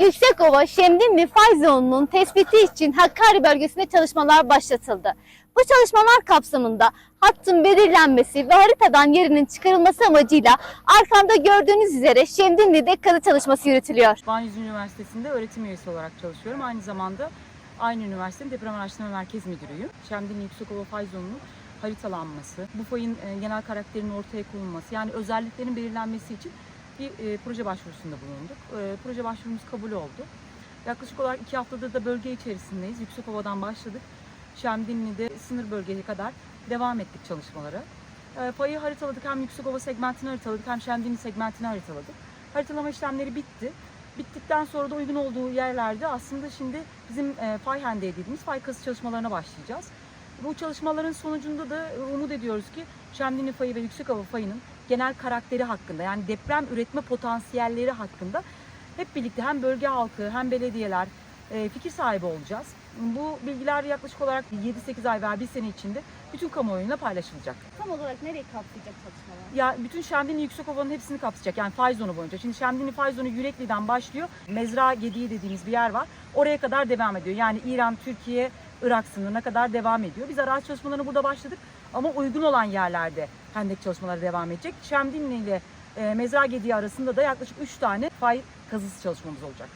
Yüksekova Şemdinli fay zonunun tespiti için Hakkari bölgesinde çalışmalar başlatıldı. Bu çalışmalar kapsamında hattın belirlenmesi ve haritadan yerinin çıkarılması amacıyla arkamda gördüğünüz üzere Şemdinli'de kazı çalışması yürütülüyor. Van Yüz Üniversitesi'nde öğretim üyesi olarak çalışıyorum. Aynı zamanda aynı üniversitenin deprem araştırma merkez müdürüyüm. Şemdinli Yüksekova Fay Zonu'nun haritalanması, bu fayın e, genel karakterinin ortaya konulması, yani özelliklerin belirlenmesi için bir e, proje başvurusunda bulunduk. E, proje başvurumuz kabul oldu. Yaklaşık olarak iki haftadır da bölge içerisindeyiz. Yüksekova'dan başladık. Şemdinli'de sınır bölgeye kadar devam ettik çalışmalara. E, fayı haritaladık. Hem Yüksekova segmentini haritaladık hem Şemdinli segmentini haritaladık. Haritalama işlemleri bitti. Bittikten sonra da uygun olduğu yerlerde aslında şimdi bizim e, fay hendeği dediğimiz fay kazı çalışmalarına başlayacağız. Bu çalışmaların sonucunda da umut ediyoruz ki Şemdinli fayı ve Yüksekova fayının genel karakteri hakkında yani deprem üretme potansiyelleri hakkında hep birlikte hem bölge halkı hem belediyeler e, fikir sahibi olacağız. Bu bilgiler yaklaşık olarak 7-8 ay veya bir sene içinde bütün kamuoyuyla paylaşılacak. Tam olarak nereye kapsayacak çalışmalar? Ya bütün Şemdinli Yüksekova'nın hepsini kapsayacak. Yani fay zonu boyunca. Şimdi Şemdinli fay zonu Yürekli'den başlıyor. Mezra Gediği dediğimiz bir yer var. Oraya kadar devam ediyor. Yani İran, Türkiye, Irak sınırına kadar devam ediyor. Biz araç çalışmalarına burada başladık. Ama uygun olan yerlerde hendek çalışmaları devam edecek. Şemdinli ile e, Mezra Gediği arasında da yaklaşık 3 tane fay kazısı çalışmamız olacak.